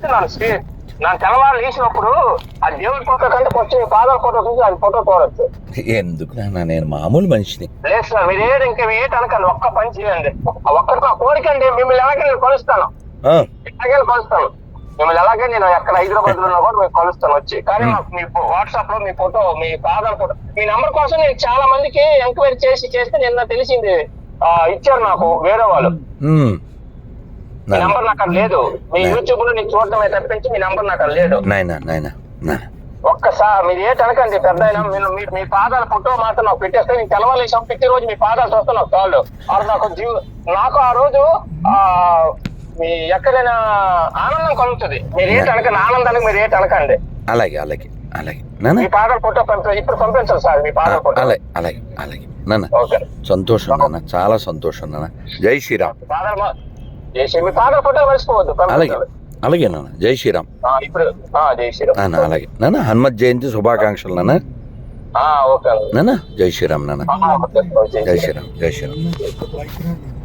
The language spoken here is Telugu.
చెప్తున్నాను నా తెల్లవారు లేచినప్పుడు ఆ దేవుడి ఫోటో కంటే మీ పాదాల ఫోటో చూసి అది ఫోటో చూడొచ్చు. ఎందుకు నాన్న? నేను మామూలు మనిషిని. లేదు సార్ మీరు ఏడు ఇంకా ఏటి అనకండి ఒక్క పని చేయండి. ఒక్కటి నా కోరిక అండి మిమ్మల్ని ఎలాగే నేను కొలుస్తాను. ఎలాగే కొలుస్తాను. మిమ్మల్ని ఎలాగే నేను ఎక్కడ హైదరాబాద్లో ఉన్నా కూడా మేము కొలుస్తాను వచ్చి. కానీ మాకు మీ వాట్సాప్లో మీ ఫోటో మీ పాదాల ఫోటో మీ నంబర్ కోసం నేను చాలా మందికి ఎంక్వైరీ చేసి చేస్తే నిన్న తెలిసింది. ఆ, ఇచ్చారు నాకు వేరే వాళ్ళు. మీ నంబర్ నాకు లేదు. మీ యూట్యూబ్లో నీకు చూడటమే తప్పించి మీ నంబర్ నాకు లేదు. నాయన నాయన ఒక్కసారి మీరు ఏ అనకండి పెద్ద మీరు మీ పాదాల ఫోటో మాత్రం నాకు పెట్టేస్తే నేను తెలవలేసాం ప్రతి రోజు మీ పాదాలు చూస్తే నాకు చాలు నాకు జీవ నాకు ఆ రోజు ఆ మీ ఎక్కడైనా ఆనందం కలుగుతుంది. మీరు ఏంటి అనకండి ఆనందానికి మీరు ఏంటి అనకండి అలాగే అలాగే అలాగే. నాన్న. మీ పాదాల ఫోటో పంప ఇప్పుడు పంపించండి సార్ మీ పాదాల ఫోటో. అలాగే అలాగే అలాగే. నాన్న సంతోషం నాన్న. చాలా సంతోషం నాన్న. జై శ్రీరామ్. పాదాల మా- చేసి మీ పాదాల ఫోటో మర్చిపోవద్దు అలాగే అలాగే నాన్న జై శ్రీరామ్ ఆ, ఇప్పుడు ఆ, జై శ్రీరామ్ నాన్న అలాగే. నాన్న హనుమత్ జయంతి శుభాకాంక్షలు నాన్న. ఆ, ఓకే. నాన్న జై శ్రీరామ్ నాన్న. జై జై శ్రీరామ్ శ్రీరామ్ జై శ్రీరామ్